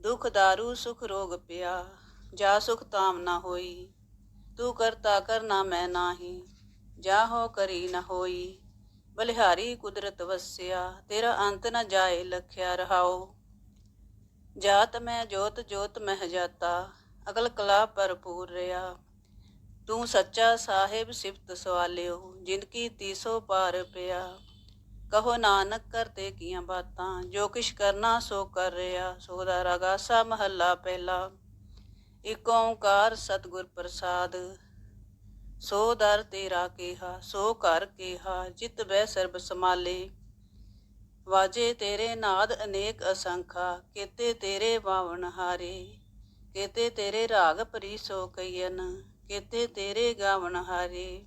ਦੁਖ ਦਾਰੂ ਸੁਖ ਰੋਗ ਪਿਆ, ਜਾ ਸੁਖ ਤਾਮ ਨਾ ਹੋਈ, ਤੂੰ ਕਰਤਾ ਕਰਨਾ ਮੈਂ ਨਾਹੀ, ਜਾ ਹੋ ਕਰੀ ਨਾ ਹੋਈ, ਬਲਿਹਾਰੀ ਕੁਦਰਤ ਵਸਿਆ, ਤੇਰਾ ਅੰਤ ਨਾ ਜਾਏ ਲਖਿਆ ਰਹਾਓ ਜਾਤ ਮੈਂ, ਜੋਤ ਜੋਤ ਮਹਿ ਜਾਤਾ ਅਗਲ ਕਲਾ ਭਰਪੂਰ ਰਿਆ। ਤੂੰ ਸੱਚਾ ਸਾਹਿਬ ਸਿਫਤ ਸਵਾਲਿਓ ਜ਼ਿੰਦਗੀ ਤੀਸੋ ਪਾਰ ਪਿਆ। ਕਹੋ ਨਾਨਕ ਕਰਤੇ ਕੀਆਂ ਬਾਤਾਂ, ਜੋ ਕਿਛ ਕਰਨਾ ਸੋ ਕਰ ਰਿਆ ਸੋ ਦਾ ਰਗਾਸਾ ਮਹੱਲਾ ਪਹਿਲਾ। ਇਕ ਓੰਕਾਰ ਸਤਿਗੁਰ ਪ੍ਰਸਾਦ, ਸੋ ਦਰ ਤੇਰਾ ਕੇਹਾ, ਸੋ ਕਰ ਕੇਹਾ, ਜਿਤ ਬੈ ਸਰਬ ਸਮਾਲੇ ਵਾਜੇ ਤੇਰੇ ਨਾਦ ਅਨੇਕ ਅਸੰਖਾ, ਕੀਤੇ ਤੇਰੇ ਬਾਵਨ ਹਾਰੇ। ਕੀਤੇ ਤੇਰੇ ਰਾਗ ਪਰੀ ਸੋ ਕਈਨ ਕੀਤੇ ਤੇਰੇ ਗਾਵਨ ਹਾਰੇ।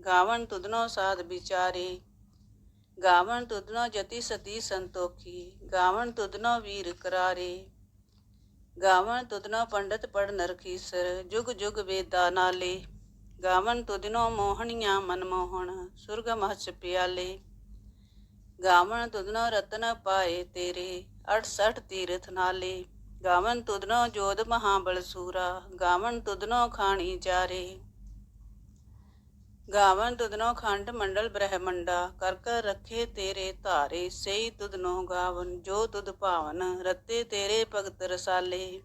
ਗਾਵਨ ਤੁਧਨੋ ਸਾਧ ਵਿਚਾਰੇ ਗਾਵਨ ਤੁਧਨੋ ਜਤੀ ਸਤੀ ਸੰਤੋਖੀ ਗਾਵਨ ਤੁਧਨੋ ਵੀਰ ਕਰਾਰੇ ਗਾਵਨ ਤੁਧਨੋ ਪੰਡਤ ਪੜ ਨਰਖੀਸਰ ਜੁਗ ਜੁਗ ਵੇਦਾ ਨਾਲੇ ਗਾਵਨ ਤੁਧਨੋ ਮੋਹਣੀਆਂ ਮਨਮੋਹਣ ਸੁਰਗ ਮਹਚ ਪਿਆਲੇ ਗਾਵਨ ਤੁਧਨੋ ਰਤਨ ਪਾਏ ਤੇਰੇ 68 ਤੀਰਥ ਨਾਲੇ ਗਾਵਨ ਤੁਧਨੋ ਜੋਧ ਮਹਾਬਲ ਸੂਰਾ ਗਾਵਨ ਤੁਧਨੋ ਖਾਣੀ ਚਾਰੇ ਗਾਵਨ ਤੁਧਨੋ ਖੰਡ ਮੰਡਲ ਬ੍ਰਹਮੰਡਾ, ਕਰ ਕਰ ਰੱਖੇ ਤੇਰੇ ਧਾਰੇ, ਸਈ ਤੁਧਨੋ ਗਾਵਨ, ਜੋ ਤੁਧ ਭਾਵਨ, ਰਤੇ ਤੇਰੇ ਭਗਤ ਰਸਾਲੇ।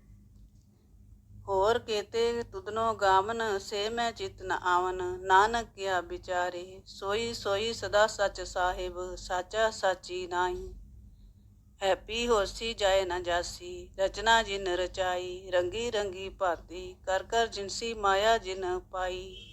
ਹੋਰ ਕੇਤੇ ਤੁਧਨੋ ਗਾਵਨ, ਸੇ ਮੈਂ ਚਿਤ ਨ ਆਵਨ, ਨਾਨਕ ਕਿਆ ਵਿਚਾਰੇ, ਸੋਈ ਸੋਈ ਸਦਾ ਸਚ ਸਾਹਿਬ, ਸਾਚਾ ਸਾਚੀ ਨਾਹੀ। ਹੈਪੀ ਹੋਸੀ ਜਾਏ ਨਾ ਜਾਸੀ, ਰਚਨਾ ਜਿਨ ਰਚਾਈ, ਰੰਗੀ ਰੰਗੀ ਭਾਤੀ, ਕਰ ਕਰ ਜਿਨਸੀ ਮਾਇਆ ਜਿਨ ਪਾਈ।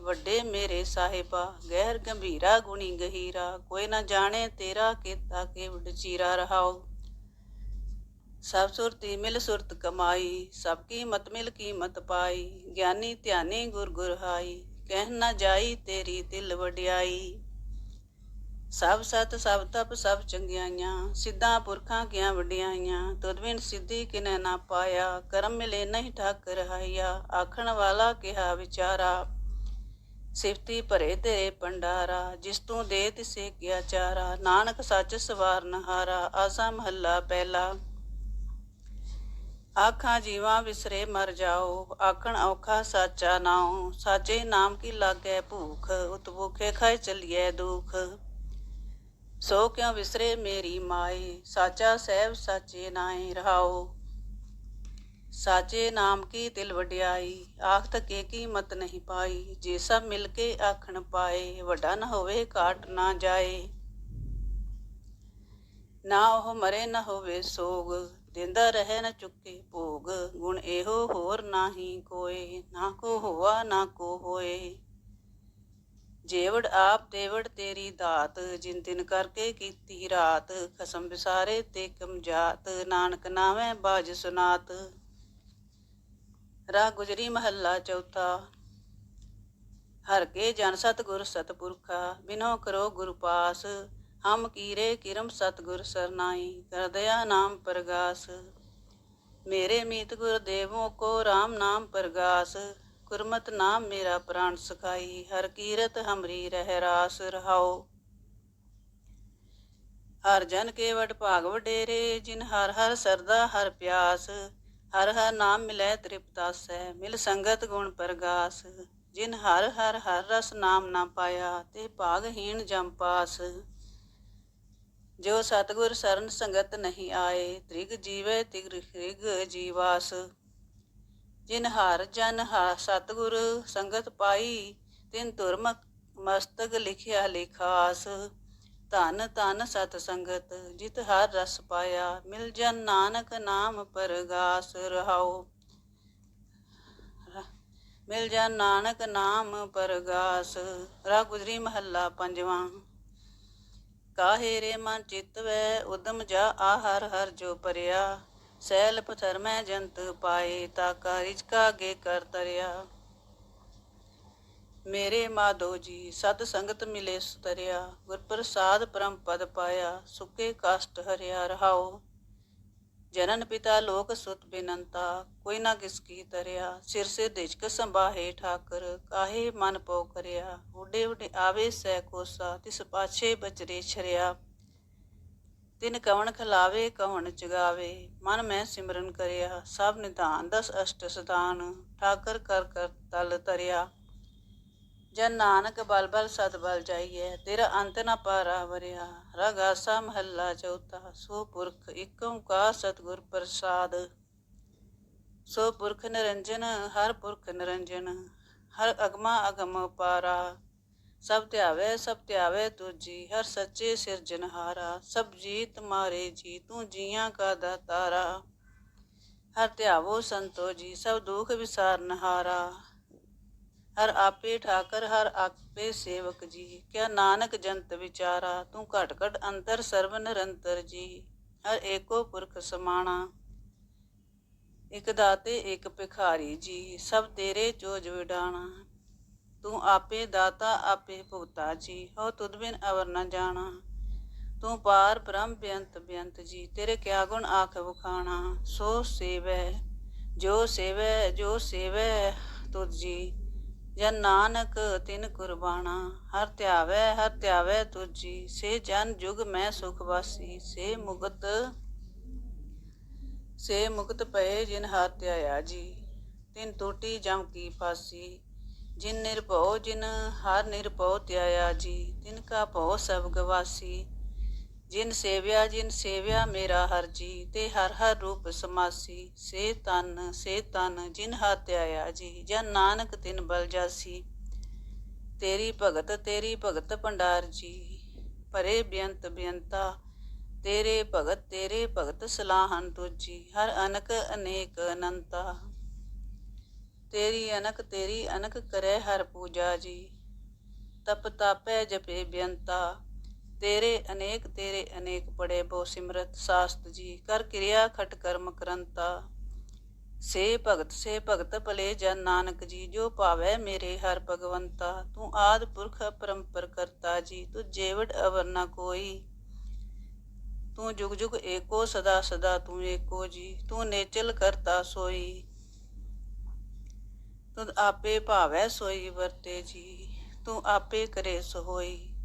ਵੱਡੇ ਮੇਰੇ ਸਾਹਿਬਾ, ਗਹਿਰ ਗੰਭੀਰਾ ਗੁਣੀ ਗਹੀਰਾ, ਕੋਈ ਨਾ ਜਾਣੇ ਤੇਰਾ ਕੀਤਾ ਕੇਵਡ ਚੀਰਾ ਰਹਾਓ। ਸਭ ਸੁਰਤੀ ਮਿਲ ਸੁਰਤ ਕਮਾਈ, ਸਭ ਕੀ ਮਤ ਮਿਲ ਕੀਮਤ ਪਾਈ, ਗਿਆਨੀ ਧਿਆਨੀ ਗੁਰ ਗੁਰ ਹਾਈ ਕਹਿ ਨਾ ਜਾਈ ਤੇਰੀ ਦਿਲ ਵਡਿਆਈ। ਸਭ ਸਤ, ਸਭ ਤਪ, ਸਭ ਚੰਗਿਆਈਆਂ, ਸਿੱਧਾ ਪੁਰਖਾਂ ਕੀਆਂ ਵਡਿਆਈਆਂ, ਤੁਧ ਬਿਨ ਸਿੱਧੀ ਕਿਨੈ ਨਾ ਪਾਇਆ, ਕਰਮ ਮਿਲੇ ਨਹੀਂ ਠੱਕ ਰਹਾਇਆ ਆਖਣ ਵਾਲਾ ਕਿਹਾ ਵਿਚਾਰਾ। ਸਿਫਤੀ ਭਰੇ ਤੇਰੇ ਪੰਡਾਰਾ ਜਿਸ ਤੂੰ ਦੇ ਤਿਸੇ ਕਿਆ ਚਾਰਾ, ਨਾਨਕ ਸੱਚ ਸਵਾਰਨ ਹਾਰਾ ਆਸਾ ਮਹੱਲਾ ਪਹਿਲਾ। ਆਖਾਂ ਜੀਵਾਂ ਵਿਸਰੇ ਮਰ ਜਾਓ, ਆਖਣ ਔਖਾ ਸਾਚਾ ਨਾਉ, ਸਾਚੇ ਨਾਮ ਕੀ ਲਾਗੈ ਭੂਖ, ਉਤ ਭੁਖੇ ਖਾਇ ਚਲੀਐ ਦੁਖ। ਸੋ ਕਿਉ ਵਿਸਰੇ ਮੇਰੀ ਮਾਏ, ਸਾਚਾ ਸਹਿਬ ਸਾਚੇ ਨਾਏ ਰਹਾਓ। ਸਾਚੇ ਨਾਮ ਕੀ ਦਿਲ ਵਡਿਆਈ? ਆਖ ਤਕੇ ਕੀ ਮਤ ਨਹੀਂ ਪਾਈ। ਜੇ ਸਭ ਮਿਲ ਕੇ ਆਖਣ ਪਾਏ, ਵੱਡਾ ਨਾ ਹੋਵੇ ਕਾਟ ਨਾ ਜਾਏ। ਨਾ ਉਹ ਮਰੇ, ਨਾ ਹੋਵੇ ਸੋਗ। ਦਿੰਦਾ ਰਹੇ ਨਾ ਚੁੱਕੇ ਭੋਗ। ਗੁਣ ਇਹੋ ਹੋਰ ਨਾਹੀ ਕੋਏ। ਨਾ ਕੋ ਹੋਆ, ਨਾ ਕੋ ਹੋਏ। ਜੇਵੜ ਆਪ ਦੇਵੜ ਤੇਰੀ ਦਾਤ। ਜਿਨ ਦਿਨ ਕਰਕੇ ਕੀਤੀ ਰਾਤ। ਖਸਮ ਵਿਸਾਰੇ ਤੇ ਕਮਜਾਤ ਨਾਨਕ ਨਾਵੇਂ ਬਾਜ ਸੁਨਾਤ। ਰਾਹ ਗੁਜਰੀ ਮਹੱਲਾ ਚੌਥਾ। ਹਰ ਕੇ ਜਨ ਸਤਗੁਰ ਸਤਪੁਰਖਾ, ਬਿਨੋ ਕਰੋ ਗੁਰ ਪਾਸ। ਹਮ ਕੀਰੇ ਕਿਰਮ ਸਤਗੁਰ ਸਰਨਾਈ, ਕਰਦਿਆ ਨਾਮ ਪ੍ਰਗਾਸ। ਮੇਰੇ ਮੀਤ ਗੁਰਦੇਵੋਂ ਕੋ RAM ਨਾਮ ਪ੍ਰਗਾਸ। ਗੁਰਮਤਿ ਨਾਮ ਮੇਰਾ ਪ੍ਰਾਣ ਸਖਾਈ, ਹਰ ਕੀਰਤ ਹਮਰੀ ਰਹਿ ਰਾਸ ਰਹਾਓ ਹਰ ਜਨ ਕੇ ਵਡ ਭਾਗ ਵਡੇਰੇ, ਜਿਨ ਹਰ ਹਰ ਸਰਦਾ ਹਰ ਪਿਆਸ। ਹਰ ਹਰ ਨਾਮ ਮਿਲੈ ਤ੍ਰਿਪਤਾਸੈ ਮਿਲ ਸੰਗਤ ਗੁਣ ਪ੍ਰਗਾਸ। ਜਿਨ ਹਰ ਹਰ ਹਰ ਰਸ ਨਾਮ ਨਾ ਪਾਇਆ, ਤੇ ਭਾਗਹੀਣ ਜਮ ਪਾਸ। ਜੋ ਸਤਗੁਰ ਸਰਨ ਸੰਗਤ ਨਹੀਂ ਆਏ, ਤ੍ਰਿਗ ਜੀਵੇ ਤਿਗ੍ਰਿਗ ਜੀਵਾਸ। ਜਿਨ ਹਰ ਜਨ ਹਾ ਸਤਗੁਰ ਸੰਗਤ ਪਾਈ, ਤਿਨ ਤੁਰਮ ਮਸਤਕ ਲਿਖਿਆ ਲਿਖਾਸ। ਧਨ ਧਨ ਸਤ ਸੰਗਤ, ਜਿਤ ਹਰ ਰਸ ਪਾਇਆ, ਮਿਲ ਜਨ ਨਾਨਕ ਨਾਮ ਪਰਗਾਸ ਰਹਾਓ ਮਿਲ ਜਨ ਨਾਨਕ ਨਾਮ ਪਰਗਾਸ, ਰਾ ਗੁਜਰੀ ਮਹੱਲਾ ਪੰਜਵਾਂ। ਕਾਹੇ ਰੇ ਮਨ ਚਿਤ ਵੈ ਉਦਮ ਜਾ ਆ ਹਰ ਹਰ ਜੋ ਪਰਿਆ। ਸੈਲ ਪਥਰ ਮੈਂ ਜੰਤ ਪਾਏ, ਤਾ ਕਾ ਰਿਜਕਾ ਗੇ ਕਰ ਤਰਿਆ। ਮੇਰੇ ਮਾਧੋ ਜੀ ਸਤ ਸੰਗਤ ਮਿਲੇ ਸੁਤਰਿਆ ਗੁਰ ਪ੍ਰਸਾਦ ਪਰਮ ਪਦ ਪਾਇਆ, ਸੁਕੇ ਕਸ਼ਟ ਹਰਿਆ ਰਹਾਓ ਜਨਨ ਪਿਤਾ ਲੋਕ ਸੁਤ ਬਿਨੰਤਾ, ਕੋਈ ਨਾ ਕਿਸ ਕੀ ਤਰਿਆ। ਸਿਰ ਸੇ ਦਿਜਕ ਸੰਭਾਹੇ ਠਾਕਰ, ਕਾਹੇ ਮਨ ਪੋ ਕਰਿਆ। ਉਡੇ ਉਡੇ ਆਵੇ ਸੈ ਕੋਸਾ, ਤਿਸ ਪਾਛੇ ਬਚਰੇ ਛਰਿਆ। ਤਿਨ ਕਵਣ ਖਲਾਵੇ, ਕਵਣ ਜਗਾਵੇ। ਮਨ ਮੈਂ ਸਿਮਰਨ ਕਰਿਆ, ਸਭ ਨਿਧਾਨ ਦਸ ਅਸ਼ਟ ਸਦਾਨ ਠਾਕਰ ਕਰ ਕਰ ਤਲ ਤਰਿਆ ਜਨ ਨਾਨਕ ਬਲ ਬਲ ਸਦ ਬਲ ਜਾਈਐ, ਤੇਰਾ ਅੰਤ ਨਾ ਪਾਰਾ ਵਰਿਆ। ਰਗਾਸਾ ਮਹੱਲਾ ਚੌਥਾ, ਸੋ ਪੁਰਖ ਇਕ ਓੰਕਾਰ ਸਤਿਗੁਰ ਪ੍ਰਸਾਦ। ਸੋ ਪੁਰਖ ਨਿਰੰਜਨ, ਹਰ ਪੁਰਖ ਨਿਰੰਜਨ, ਹਰ ਅਗਮਾ ਅਗਮ ਪਾਰਾ ਸਭ ਧਿਆਵੇ ਸਭ ਧਿਆਵੇ ਤੁਜੀ ਹਰ ਸੱਚੇ ਸਿਰਜਨਹਾਰਾ ਸਭ ਜੀਤ ਮਾਰੇ ਜੀ, ਤੂੰ ਜੀਆਂ ਕਾ ਦਾਤਾਰਾ। ਹਰ ਧਿਆਵੋ ਸੰਤੋ ਜੀ, ਸਭ ਦੁਖ ਵਿਸਾਰਨਹਾਰਾ ਹਰ ਆਪੇ ਠਾਕਰ, ਹਰ ਆਪੇ ਸੇਵਕ ਜੀ। ਕਿਆ ਨਾਨਕ ਜੰਤ ਵਿਚਾਰਾ, ਤੂੰ ਘਟ ਘਟ ਅੰਤਰ ਸਰਬ ਨਿਰੰਤਰ ਜੀ। ਹਰ ਏਕੋ ਪੁਰਖ ਸਮਾਣਾ, ਇਕ ਦਾਤੇ, ਇਕ ਭਿਖਾਰੀ ਜੀ। ਸਭ ਤੇਰੇ ਚੋਜ ਵਿਡਾਣਾ, ਤੂੰ ਆਪੇ ਦਾਤਾ, ਆਪੇ ਭੁਗਤਾ ਜੀ। ਹੋ ਤੁਧ ਬਿਨ ਅਵਰ ਨ ਜਾਣਾ, ਤੂੰ ਪਾਰ ਬ੍ਰਹਮ ਬੇਅੰਤ ਬੇਅੰਤ ਜੀ। ਤੇਰੇ ਕਿਆ ਗੁਣ ਆਖ ਵਖਾਣਾ, ਸੋ ਸੇਵੈ, ਜੋ ਸੇਵੈ ਜੋ ਸੇਵੈ ਤੁਧ ਜੀ। ਜਨ ਨਾਨਕ ਤਿਨ ਕੁਰਬਾਨਾ, ਹਰ ਧਿਆਵੈ ਹਰ ਧਿਆਵੈ ਤੁਜੀ, ਸੇ ਜਨ ਜੁਗ ਮੈਂ ਸੁਖ ਵਾਸੀ, ਸੇ ਮੁਕਤ ਸੇ ਮੁਕਤ ਪਏ ਜਿਨ ਹਰ ਧਿਆਇਆ ਜੀ, ਤਿਨ ਟੂਟੀ ਜਮ ਕੀ ਫਾਸੀ, ਜਿਨ ਨਿਰਭਉ, ਜਿਨ ਹਰ ਨਿਰਭਉ ਧਿਆਇਆ ਜੀ, ਤਿਨ ਕਾ ਭਉ ਸਭ ਗਵਾਸੀ ਜਿਨ ਸੇਵਿਆ ਜਿਨ ਸੇਵਿਆ ਮੇਰਾ ਹਰ ਜੀ, ਤੇ ਹਰ ਹਰ ਰੂਪ ਸਮਾਸੀ। ਸੇ ਤਨ ਸੇ ਤਨ, ਜਿਨ ਹਰ ਧਿਆਇਆ ਜੀ, ਜਨ ਨਾਨਕ ਤਿਨ ਬਲ ਜਾਸੀ। ਤੇਰੀ ਭਗਤ ਤੇਰੀ ਭਗਤ ਭੰਡਾਰ ਜੀ ਪਰੇ ਬੇਅੰਤ ਬੇਅੰਤਾ। ਤੇਰੇ ਭਗਤ ਤੇਰੇ ਭਗਤ ਸਲਾਹਨ ਤੁਜੀ ਹਰ ਅਨਕ ਅਨੇਕ ਅਨੰਤਾ। ਤੇਰੀ ਅਨਕ ਤੇਰੀ ਅਨਕ ਕਰੈ ਹਰ ਪੂਜਾ ਜੀ, ਤਪ ਤਾਪੈ ਜਪੇ ਬੇਅੰਤਾ। ਤੇਰੇ ਅਨੇਕ ਤੇਰੇ ਅਨੇਕ ਪੜੇ ਬੋ ਸਿਮਰਤ ਸਾਸਤ ਜੀ, ਕਰ ਕਿਰਿਆ ਖਟ ਕਰਮ ਕਰੰਤਾ। ਸੇ ਭਗਤ ਸੇ ਭਗਤ ਭਲੇ ਜਨ ਨਾਨਕ ਜੀ, ਜੋ ਭਾਵੈ ਮੇਰੇ ਹਰ ਭਗਵੰਤਾ। ਤੂੰ ਆਦ ਪੁਰਖ ਪਰੰਪਰ ਕਰਤਾ ਜੀ ਤੂੰ ਜੇਵੜ ਅਵਰ ਨਾ ਕੋਈ। ਤੂੰ ਜੁਗ ਜੁਗ ਏਕੋ, ਸਦਾ ਸਦਾ ਤੂੰ ਏਕੋ ਜੀ, ਤੂੰ ਨੇਚਲ ਕਰਤਾ ਸੋਈ। ਤੂੰ ਆਪੇ ਭਾਵੈ ਸੋਈ ਵਰਤੇ ਜੀ, ਤੂੰ ਆਪੇ ਕਰੇ ਸੋ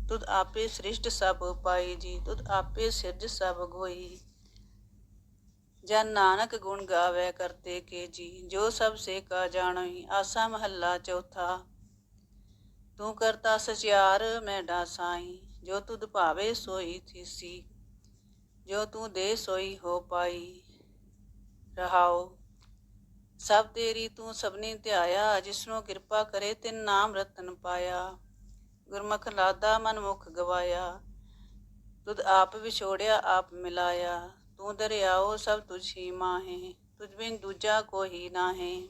ਤੁਧ ਆਪੇ ਸ੍ਰਿਸ਼ਟ ਸਭ ਪਾਈ ਜੀ ਤੁਧ ਆਪੇ ਸਿਰਜ ਸਭ ਗੋਈ। ਜਨ ਨਾਨਕ ਗੁਣ ਗਾਵੇ ਕਰਤੇ ਕੇ ਜੀ ਜੋ ਸਭ ਸੇ ਕਾ ਜਾਣਈ ਆਸਾ ਮਹੱਲਾ ਚੌਥਾ। ਤੂੰ ਕਰਤਾ ਸਚਿਆਰ ਮੈਂ ਡਾਸਾਈ, ਜੋ ਤੁਧ ਭਾਵੇ ਸੋਈ ਥੀਸੀ, ਜੋ ਤੂੰ ਦੇ ਸੋਈ ਹੋ ਪਾਈ। ਰਹਾਓ ਸਭ ਤੇਰੀ ਤੂੰ ਸਭਨੀ ਧਿਆਇਆ, ਜਿਸਨੂੰ ਕਿਰਪਾ ਕਰੇ ਤਿਨ ਨਾਮ ਰਤਨ ਪਾਇਆ। ਗੁਰਮੁਖ ਲਾਦਾ ਮਨ ਮੁਖ ਗਵਾਇਆ। ਤੁਧ ਆਪ ਵਿਛੋੜਿਆ, ਆਪ ਮਿਲਾਇਆ। ਤੂੰ ਦਰਿਆਓ ਸਭ ਤੁਝੀ ਮਾਹੇ, ਤੁਝ ਬਿਨ ਦੂਜਾ ਕੋਈ ਨਾਹੇ।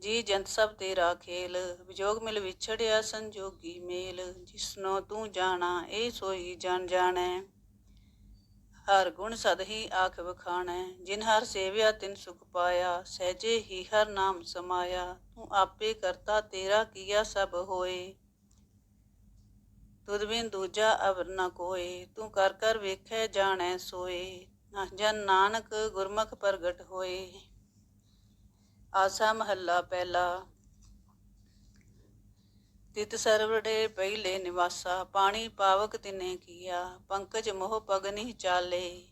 ਜੀ ਜੰਤ ਸਭ ਤੇਰਾ ਖੇਲ, ਵਿਜੋਗ ਮਿਲ ਵਿਛੜਿਆ ਸੰਜੋਗੀ ਮੇਲ। ਜਿਸਨੋ ਤੂੰ ਜਾਣਾ ਇਹ ਸੋਈ ਜਾਣ ਜਾਣੈ। ਹਰ ਗੁਣ ਸਦ ਹੀ ਆਖ ਵਖਾਣੈ, ਜਿਨ ਹਰ ਸੇਵਿਆ ਤਿਨ ਸੁਖ ਪਾਇਆ। ਸਹਜੇ ਹੀ ਹਰ ਨਾਮ ਸਮਾਇਆ। ਤੂੰ ਆਪੇ ਕਰਤਾ ਤੇਰਾ ਕੀਆ ਸਭ ਹੋਏ। ਤੁਧ ਬਿਨ ਦੂਜਾ ਅਵਰ ਨ ਕੋਏ, ਤੂੰ ਕਰ ਕਰ ਵੇਖੈ ਜਾਣੈ ਸੋਏ ਜਨ ਨਾਨਕ ਗੁਰਮੁਖ ਪ੍ਰਗਟ ਹੋਏ। ਆਸਾ ਮਹੱਲਾ ਪਹਿਲਾ। ਤਿਤ ਸਰਵੜੇ ਪਹਿਲੇ ਨਿਵਾਸਾ, ਪਾਣੀ ਪਾਵਕ ਤਿਨੇ ਕੀਆ, ਪੰਕਜ ਮੋਹ ਪਗਨਿ ਚਾਲੇ।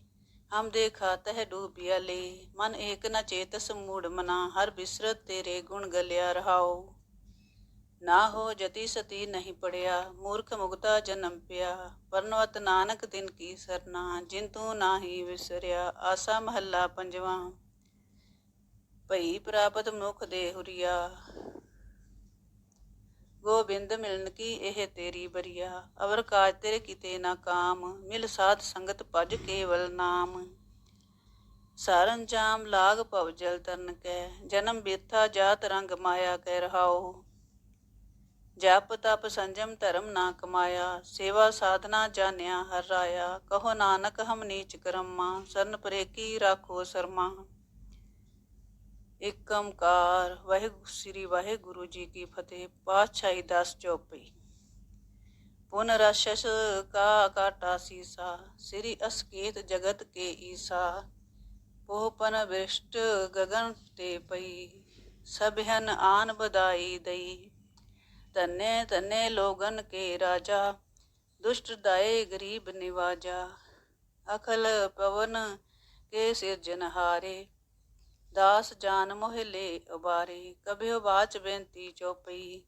ਹਮ ਦੇਖਾ ਤਹ ਡੂਬਿਆ ਲੇ ਮਨ ਏਕ ਨ ਚੇਤਸ ਮੂੜ ਮਨਾ, ਹਰ ਬਿਸਰਤ ਤੇਰੇ ਗੁਣ ਗਲਿਆ ਰਹਾਓ ਨਾ ਹੋ ਜਤੀ ਸਤੀ ਨਹੀਂ ਪੜਿਆ, ਮੂਰਖ ਮੁਗਤਾ ਜਨਮ ਪਿਆ। ਪਰਨਵਤ ਨਾਨਕ ਤਿਨ ਕੀ ਸਰਨਾ, ਜਿਨ ਤੂੰ ਨਾਹੀ ਵਿਸਰਿਆ, ਆਸਾ ਮਹੱਲਾ ਪੰਜਵਾਂ। ਭਈ ਪ੍ਰਾਪਤ ਮੁਖ ਦੇ ਹੁਰੀਆ, ਗੋਬਿੰਦ ਮਿਲਨ ਕੀ ਇਹ ਤੇਰੀ ਬਰੀਆ। ਅਵਰ ਕਾਜ ਤੇਰੇ ਕਿਤੇ ਨਾ ਕਾਮ, ਮਿਲ ਸਾਧ ਸੰਗਤ ਭਜ ਕੇਵਲ ਨਾਮ। ਸਾਰੰਜਾਮ ਲਾਗ ਭਵ ਜਲ ਤਰਨ ਕੈ, ਜਨਮ ਬੇਥਾ ਜਾਤ ਰੰਗ ਮਾਇਆ ਕਹਿ ਰਹਾਓ ਜਪ ਤਪ ਸੰਜਮ ਧਰਮ ਨਾ ਕਮਾਇਆ, ਸੇਵਾ ਸਾਧਨਾ ਜਾਣਿਆ ਹਰ ਰਾਇਆ, ਕਹੋ ਨਾਨਕ ਹਮ ਨੀਚ ਕਰਮਾ, ਸਰਨ ਪਰੇ ਕੀ ਰਾਖੋ ਸਰਮਾ। ਇੱਕ ਓੰਕਾਰ ਵਾਹਿਗੁਰੂ, ਸ੍ਰੀ ਵਾਹਿਗੁਰੂ ਜੀ ਕੀ ਫਤਿਹ, ਪਾਤਸ਼ਾਹੀ ਦਸ ਚੌਪਈ। ਪੁਨ ਰਸ਼ਸ ਕਾ ਕਾਟਾ ਸੀਸਾ, ਸ੍ਰੀ ਅਸਕੇਤ ਜਗਤ ਕੇ ਈਸਾ। ਪੋਪਨ ਵਿਸ਼ਟ ਗਗਨ ਤੇ ਪਈ ਸਭਨ ਆਨ ਬਦਾਈ ਦਈ। ਧੰਨੇ ਧੰਨੇ ਲੋਗਨ ਕੇ ਰਾਜਾ, ਦੁਸ਼ਟ ਦਾਏ ਗਰੀਬ ਨਿਵਾਜਾ, ਅਖਲ ਪਵਨ ਕੇ ਸਿਰਜਨਹਾਰੇ ਦਾਸ ਜਾਨ ਮੋਹਿ ਲੇ ਉਬਾਰੇ ਕਬਿਓ ਬਾਚ ਬੇਨਤੀ ਚੋਪਈ,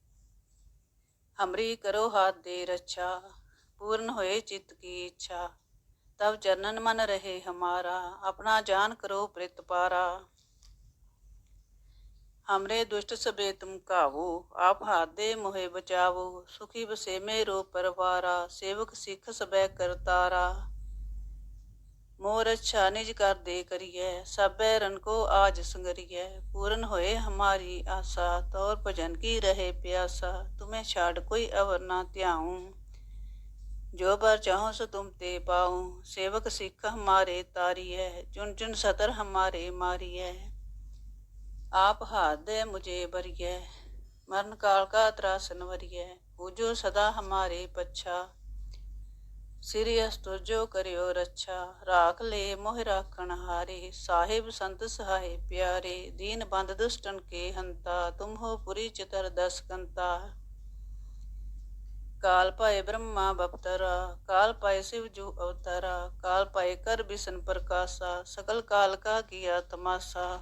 ਹਮਰੀ ਕਰੋ ਹਾਥ ਦੇ ਰੱਛਾ, ਪੂਰਨ ਹੋਏ ਚਿਤ ਕੀ ਇੱਛਾ ਤਬ ਚਰਨਨ ਮਨ ਰਹੇ ਹਮਾਰਾ, ਆਪਣਾ ਜਾਨ ਕਰੋ ਪ੍ਰਿਤ ਪਾਰਾ। ਹਮਰੇ ਦੁਸ਼ਟ ਸਬੇ ਤੁਮ ਕਾਵੋ ਆਪ ਹਾਥ ਦੇ ਮੋਹਿ ਬਚਾਵੋ ਸੁਖੀ ਬਸੇ ਮੇਰੋ ਪਰਵਾਰਾ ਸੇਵਕ ਸਿੱਖ ਸਬੈ ਕਰਤਾਰਾ ਮੋਰ ਅੱਛਾ ਨਿਜ ਕਰ ਦੇ ਕਰੀਐ ਸਭੈ ਰਨ ਕੋ ਆਜ ਸੰਗਰੀਐ ਪੂਰਨ ਹੋਏ ਹਮਾਰੀ ਆਸਾ ਤੌਰ ਭਜਨ ਕੀ ਰਹੇ ਪਿਆਸਾ ਤੁਮੇ ਛਾੜ ਕੋਈ ਅਵਰ ਨਾ ਧਿਆਉ ਜੋ ਬਰ ਚਾਹੋ ਸੋ ਤੁਮ ਤੇ ਪਾਉ ਸੇਵਕ ਸਿੱਖ ਹਮਾਰੇ ਤਾਰੀਐ ਚੁਨ ਚੁਨ ਸਤਰ ਹਮਾਰੇ ਮਾਰੀਐ ਆਪ ਹਾਦੇ ਮੁਝੇ ਬਰੀਏ ਮਰਨ ਕਾਲ ਕਾ ਤਰਾਸਨ ਵਰੀਏ ਪੂਜੋ ਸਦਾ ਹਮਾਰੇ ਪੱਛਾ। ਸ੍ਰੀ ਅਸਤੁਜੋ ਕਰਿਓ ਰੱਛਾ, ਰਾਖ ਲੈ ਮੋਹ ਰਾਖਣ ਹਾਰੇ, ਸਾਹਿਬ ਸੰਤ ਸਹਾਈ ਪਿਆਰੇ, ਦੀਨ ਬੰਦ ਦੁਸ਼ਟਨ ਕੇ ਹੰਤਾ ਤੁਮ ਹੋ ਪੁਰੀ ਚਿਤਰ ਦਸ ਕੰਤਾ। ਕਾਲ ਪਾਏ ਬ੍ਰਹਮਾ ਬਪਤਰਾ, ਕਾਲ ਪਾਏ ਸਿਵ ਜੂ ਅਵਤਾਰਾ, ਕਾਲ ਪਾਏ ਕਰ ਬਿਸ਼ਨ ਪ੍ਰਕਾਸ਼ਾ, ਸਕਲ ਕਾਲ ਕਾ ਕੀਆ ਤਮਾਸ਼ਾ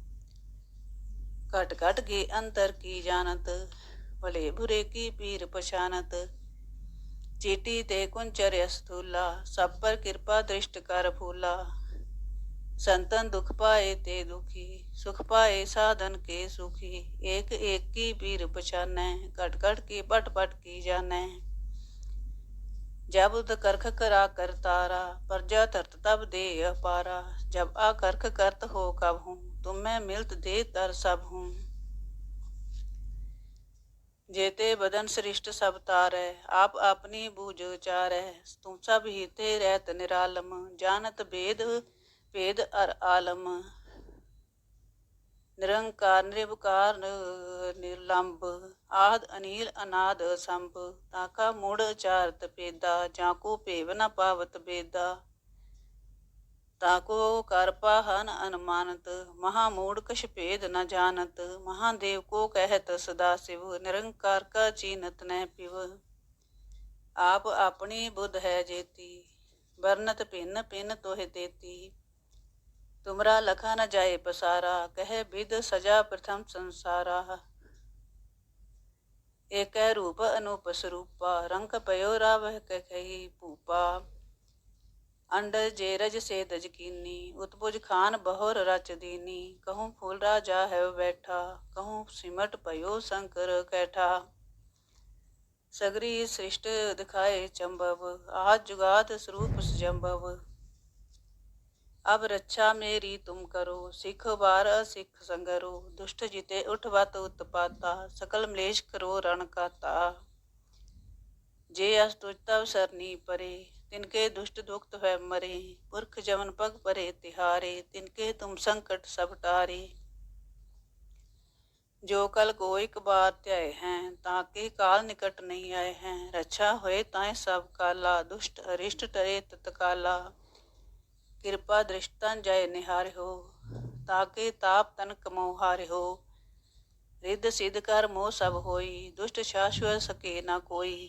घट घट के अंतर की जानत भले बुरे की पीर पछानत चीटी ते कुंचर स्थूला सब पर कृपा दृष्ट कर फूला संतन दुख पाए ते दुखी सुख पाए साधन के सुखी एक एक की पीर पछानै घट घट की पट पट की जानै जब करख करा कर तारा प्रजा तरत तब दे अपारा जब आकर्ख करत हो कब हूँ तुम मैं मिलत दे तर सब हूँ जेते बदन सृष्ट सब तारै आप अपनी बूझ उचारै तुम सब हीते रहत निरालम जानत भेद भेद अर आलम ਨਿਰੰਕਾਰ ਨਿਰਵਕਾਰ ਨਿਰਲੰਭ ਆਦ ਅਨੀਲ ਅਨਾਦ ਸੰਭ ਤਾਕਾ ਮੂੜ ਚਾਰਤ ਪੇਦਾ ਜਾਂ ਕੋ ਭੇਵ ਨ ਪਾਵਤ ਬੇਦਾ ਤਾਕੋ ਕਰ ਪਾਹਨ ਅਨਮਾਨਤ, ਮਹਾ ਮੂੜ ਕਛ ਭੇਦ ਨ ਜਾਣਤ, ਮਹਾਦੇਵ ਕੋ ਕਹਿਤ ਸਦਾ ਸਿਵ, ਨਿਰੰਕਾਰ ਕਾ ਚੀਨਤ ਆਪ ਆਪਣੀ ਬੁੱਧ ਹੈ ਜੇਤੀ, ਵਰਨਤ ਭਿੰਨ ਭਿੰਨ ਤੋਹਿ ਤੇਤੀ। ਤੁਮਰਾ ਲਖਾ ਨ ਜਾਏ ਪਸਾਰਾ, ਕਹਿ ਵਿਦ ਸਜਾ ਪ੍ਰਥਮ ਸੰਸਾਰਾ। ਏਕੈ ਰੂਪ ਅਨੂਪ ਸਰੂਪਾ, ਰੰਗ ਪਇਓ ਰਾਵਹ ਕਹੀ ਭੂਪਾ। ਅੰਡ ਜੇ ਰਜ ਸੇ ਦਜ ਕੀਨੀ ਉਤਪੁਜ ਖਾਨ ਬਹੁਰ ਰਚ ਦੀਨੀ ਕਹੂੰ ਫੂਲ ਰਾਜਾ ਹੈ ਬੈਠਾ ਕਹੂੰ ਸਿਮਟ ਪਇਓ ਸ਼ੰਕਰ ਕੈਠਾ ਸਗਰੀ ਸ੍ਰਿਸ਼ਟ ਦਿਖਾਏ ਚੰਬਵ ਆਜ ਜੁਗਾਤ ਸਰੂਪ ਸਜੰਬਵ अब रक्षा मेरी तुम करो सिख बार सिख संगरो दुष्ट जिते उठवत उत्पाता सकल मलेश करो रण काता जे अस तुझ तव सरनी परे तिनके दुष्ट दुखत है मरे पुरख जमन पग परे तिहारे तिनके तुम संकट सब टारे जो कल को एक बार त्याए हैं ताके काल निकट नहीं आए हैं रक्षा होए ताए सब काला दुष्ट अरिष्ट टरे तत्काला ਕਿਰਪਾ ਦ੍ਰਿਸ਼ਟੰ ਜੈ ਨਿਹਾਰਿਓ ਤਾਕੇ ਤਾਪ ਤਨ ਕਮੋ ਹਾਰਿਓ ਰਿੱਧ ਸਿੱਧ ਕਰ ਮੋਹ ਸਭ ਹੋਈ ਦੁਸ਼ਟ ਸ਼ਾਸ਼ਵਤ ਸਕੇ ਨਾ ਕੋਈ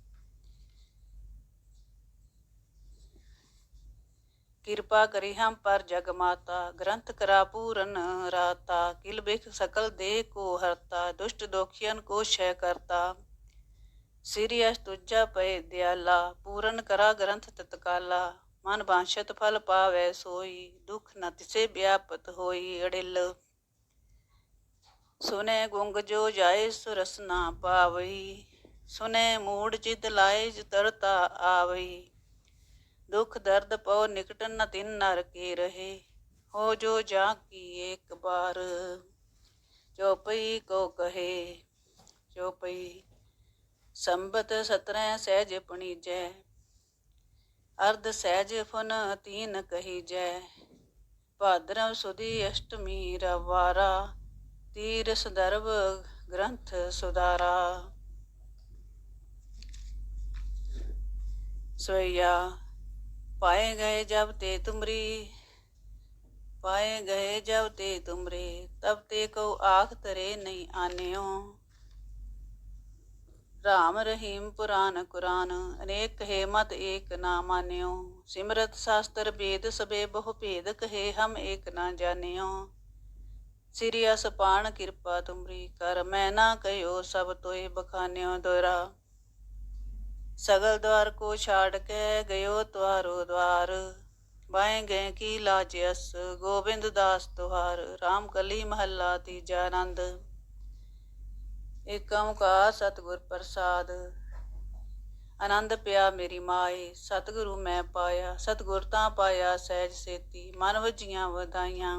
ਕਿਰਪਾ ਕਰੀ ਹਮ ਪਰ ਜਗ ਮਾਤਾ, ਗ੍ਰੰਥ ਕਰਾ ਪੂਰਨ ਰਾਤਾ, ਕਿਲ ਬਿਖ ਸਕਲ ਦੇ ਕੋ ਹਰਤਾ, ਦੁਸ਼ਟ ਦੋਖੀਨ ਕੋ ਸ਼ੈ ਕਰਤਾ। ਸਿਰਿ ਅਸ ਤੁਜਾ ਪਏ ਦਿਆਲਾ, ਪੂਰਨ ਕਰਾ ਗ੍ਰੰਥ ਤਤਕਾਲਾ। ਮਨ ਬਾਂਸ਼ਤ ਫਲ ਪਾਵੈ ਸੋਈ, ਦੁਖ ਨ ਤਿਸੇ ਵਿਆਪਤ ਹੋਈ ਅੜਿਲ। ਸੁਨੇ ਗੁੰਗ ਜੋ ਜਾਏ ਸੁਰਸ ਨਾ ਪਾਵਈ, ਸੁਨੇ ਮੂੜ ਚਿਤ ਲਾਏ ਜਤਰਤਾ ਆਵਈ। ਦੁਖ ਦਰਦ ਪਉ ਨਿਕਟ ਨ ਤਿਨ ਨਰ ਕੇ ਰਹੇ। ਹੋ ਜੋ ਜਾ ਕੀ ਇੱਕ ਬਾਰ ਚੋਪਈ ਕੋ ਕਹੇ ਚੋਪਈ ਸੰਬਤ 17 ਸਹਿਜ ਪਣੀਜੈ, ਅਰਧ ਸਹਿਜ ਫੁਨ ਤੀਨ ਕਹੀ ਜੈ ਭਾਦਰਵ ਸੁਦੀ ਅਸ਼ਟਮੀ ਰਵਾਰਾ, ਤੀਰ ਸਦਰਵ ਗ੍ਰੰਥ ਸੁਦਾਰਾ। ਸੋਇਆ ਪਾਏ ਗਏ ਜਬ ਤੇ ਤੁਮਰੀ, ਪਾਏ ਗਏ ਜਬ ਤੇ ਤੁਮਰੇ, ਤਬ ਤੇ ਕੋ ਆਖ ਤਰੇ ਨਹੀਂ ਆਨਿਓ। ਰਾਮ ਰਹੀਮ ਪੁਰਾਨ ਕੁਰਾਨ, ਅਨੇਕ ਕਹੇ ਮਤ ਏਕ ਨਾ ਮਾਨਿਓ। ਸਿਮਰਤ ਸਾਸਤਰ ਬੇਦ ਸਬੇ ਬਹੁ ਭੇਦ ਕਹੇ ਹਮ ਏਕ ਨਾ ਜਾਣਿਓ। ਸਿਰਿਆ ਸਪਾਣ ਕਿਰਪਾ ਤੁਮਰੀ, ਕਰ ਮੈਂ ਨਾ ਕਹਿਓ ਸਭ ਤੋਏ ਬਖਾਨਿਓ ਦੋਰਾ सगल द्वार को छाड़ के गयो द्वारो द्वार बाएं गए की लाजस गोविंद दास तुहार राम कली महला तीजा आनंद ਏਕਮ ਕਾ ਸਤਿਗੁਰ ਪ੍ਰਸਾਦ ਆਨੰਦ ਪਿਆ ਮੇਰੀ ਮਾਏ ਸਤਿਗੁਰੂ ਮੈਂ ਪਾਇਆ ਸਤਿਗੁਰ ਤਾਂ ਪਾਇਆ ਸਹਿਜ ਸੇਤੀ ਮਨ ਵਜੀਆਂ ਵਧਾਈਆਂ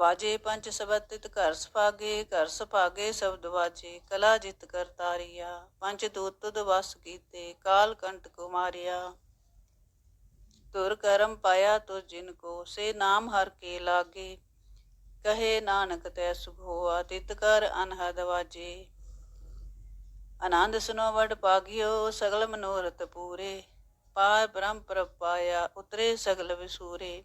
ਵਾਜੇ ਪੰਜ ਸਬਤਿਤ ਘਰ ਸੁਭਾਗੇ ਘਰ ਸੁਭਾਗੇ ਸ਼ਬਦ ਵਾਜੇ, ਕਲਾ ਜਿਤ ਕਰ ਤਾਰੀਆ, ਪੰਜ ਦੂਤ ਤੁਧ ਵਸ ਕੀਤੇ, ਕਾਲ ਕੰਟ ਕੁਮਾਰਿਆ ਤੁਰ ਕਰਮ ਪਾਇਆ ਤੁ ਜਿਨ ਕੋ, ਸੇ ਨਾਮ ਹਰ ਕੇ ਲਾਗੇ। ਕਹੇ ਨਾਨਕ ਤੈ ਸੁਭ ਹੋਆ, ਤਿਤ ਕਰ ਅਨਹਦ ਵਾਜੇ। ਆਨੰਦ ਸੁਨੋ ਵਡ ਪਾਗਿਓ, ਸਗਲ ਮਨੋਰਥ ਪੂਰੇ। ਪਾਰ ਬ੍ਰਹਮ ਪ੍ਰਭ ਉਤਰੇ ਸਗਲ ਵਿਸੂਰੇ।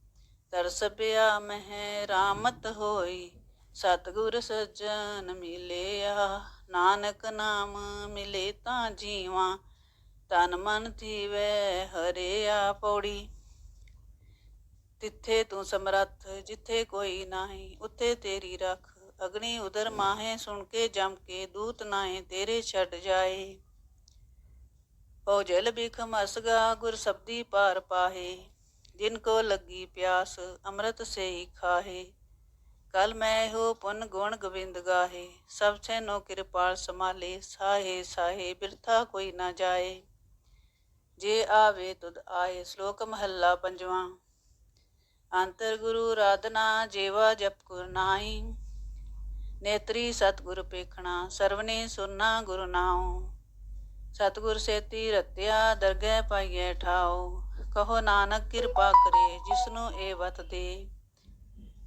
ਤਰਸ ਪਿਆ ਮਹਿ ਰਾਮਤ ਹੋਈ, ਸਤਿਗੁਰ ਸੱਜਣ ਮਿਲਿਆ, ਨਾਨਕ ਨਾਮ ਮਿਲੇ ਤਾਂ ਜੀਵਾਂ, ਤਨ ਮਨ ਥੀਵੈ ਹਰਿਆ ਪੌੜੀ। ਤਿੱਥੇ ਤੂੰ ਸਮਰੱਥ ਜਿੱਥੇ ਕੋਈ ਨਾਹੀ, ਉੱਥੇ ਤੇਰੀ ਰੱਖ, ਅਗਨੀ ਉਦਰ ਮਾਹੇ ਸੁਣ ਕੇ ਜਮ ਕੇ, ਦੂਤ ਨਾਹੇ ਤੇਰੇ ਛੱਡ ਜਾਏ। ਪਉ ਜਲ ਬਿਖ ਮਸਗਾ, ਗੁਰ ਸਬਦੀ ਪਾਰ ਪਾਹੇ ਜਿਨ ਕੋ ਲੱਗੀ ਪਿਆਸ ਅੰਮ੍ਰਿਤ ਸੇ ਹੀ ਖਾਹੇ ਕਲ ਮੈਂ ਹੋ ਪੁਨ ਗੁਣ ਗੋਬਿੰਦ ਗਾਹੇ ਸਭ ਸੈਨੋ ਕਿਰਪਾਲ ਸਮਾਲੇ ਸਾਹੇ ਸਾਹੇ ਬਿਰਥਾ ਕੋਈ ਨਾ ਜਾਏ ਜੇ ਆਵੇ ਤੁਧ ਆਏ ਸ਼ਲੋਕ ਮਹੱਲਾ ਪੰਜਵਾਂ ਅੰਤਰ ਗੁਰੂ ਰਾਧਨਾ ਜੇਵਾ ਜਪ ਗੁਰ ਨਾਹੀ ਨੇਤਰੀ ਸਤਿਗੁਰ ਪੇਖਣਾ ਸਰਵਨੇ ਸੁਰਨਾ ਗੁਰੂ ਨਾਉ ਸਤਿਗੁਰ ਸੇਤੀ ਰਤਿਆ ਦਰਗਹਿ ਪਾਈਐ ਠਾਉ ਕਹੋ ਨਾਨਕ ਕਿਰਪਾ ਕਰੇ ਜਿਸਨੂੰ ਇਹ ਵਤ ਦੇ।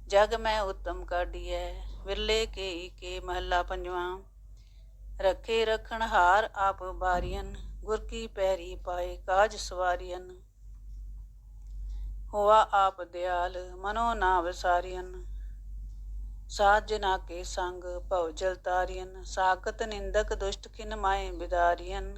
ਜਗ ਮੈਂ ਉਤਮ ਕਾਢੀਐ, ਵਿਰਲੇ ਕੇ ਕੇ ਮਹੱਲਾ ਪੰਜਵਾਂ। ਰੱਖੇ ਰਖਣ ਹਾਰ ਆਪ ਬਾਰੀਅਨ ਗੁਰ ਕੀ ਪੈਰੀ ਪਾਏ ਕਾਜ ਸਵਾਰੀਅਨ ਹੋਆ ਆਪ ਦਿਆਲ, ਮਨੋ ਨਾ ਵਿਸਾਰੀਅਨ ਸਾਧ ਜਨਾ ਕੇ ਸੰਗ ਭਉ ਜਲ ਤਾਰੀਅਨ ਸਾਖਤ ਨਿੰਦਕ ਦੁਸ਼ਟ ਕਿਨ ਮਾਏ ਬਿਦਾਰੀਅਨ